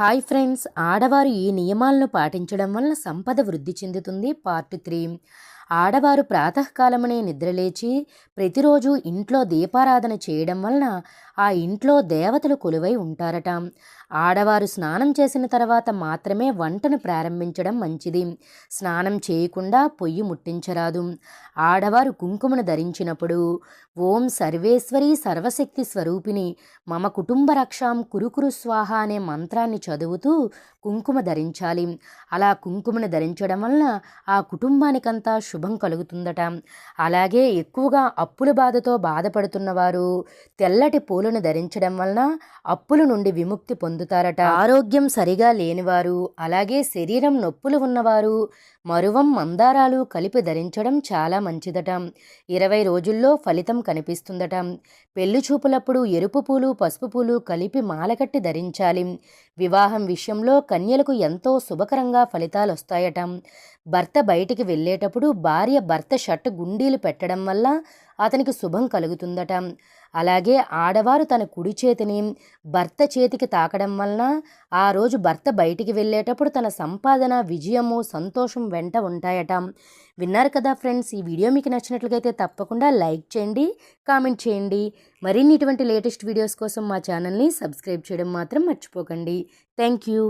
Hi friends ఆడవారు ఈ నియమాలను పాటించడం వలన సంపద వృద్ధి చెందుతుంది. Part three. ఆడవారు ప్రాతకాలమునే నిద్రలేచి ప్రతిరోజు ఇంట్లో దీపారాధన చేయడం వలన ఆ ఇంట్లో దేవతలు కొలువై ఉంటారట. ఆడవారు స్నానం చేసిన తర్వాత మాత్రమే వంటను ప్రారంభించడం మంచిది. స్నానం చేయకుండా పొయ్యి ముట్టించరాదు. ఆడవారు కుంకుమను ధరించినప్పుడు ఓం సర్వేశ్వరి సర్వశక్తి స్వరూపిణి మమ కుటుంబ రక్షాం కురుకురు స్వాహ అనే మంత్రాన్ని చదువుతూ కుంకుమ ధరించాలి. అలా కుంకుమను ధరించడం వలన ఆ కుటుంబానికంతా శుభ కలుగుతుందట. అలాగే ఎక్కువగా అప్పుల బాధతో బాధపడుతున్నవారు తెల్లటి పూలను ధరించడం వలన అప్పుల నుండి విముక్తి పొందుతారట. ఆరోగ్యం సరిగా లేనివారు అలాగే శరీరం నొప్పులు ఉన్నవారు మరువం మందారాలు కలిపి ధరించడం చాలా మంచిదట. ఇరవై రోజుల్లో ఫలితం కనిపిస్తుందట. పెళ్ళి చూపులప్పుడు ఎరుపు పూలు పసుపు పూలు కలిపి మాలకట్టి ధరించాలి. వివాహం విషయంలో కన్యలకు ఎంతో శుభకరంగా ఫలితాలు వస్తాయట భర్త బయటికి వెళ్ళేటప్పుడు భార్య భర్త షర్ట్ గుండీలు పెట్టడం వల్ల అతనికి శుభం కలుగుతుందట. అలాగే ఆడవారు తన కుడి చేతిని భర్త చేతికి తాకడం వలన ఆ రోజు భర్త బయటికి వెళ్ళేటప్పుడు తన సంపాదన విజయము సంతోషం వెంట ఉంటాయట. విన్నారు కదా ఫ్రెండ్స్ ఈ వీడియో మీకు నచ్చినట్లయితే తప్పకుండా లైక్ చేయండి కామెంట్ చేయండి. మరిన్ని ఇటువంటి లేటెస్ట్ వీడియోస్ కోసం మా ఛానల్ని సబ్స్క్రైబ్ చేయడం మాత్రం మర్చిపోకండి. Thank you.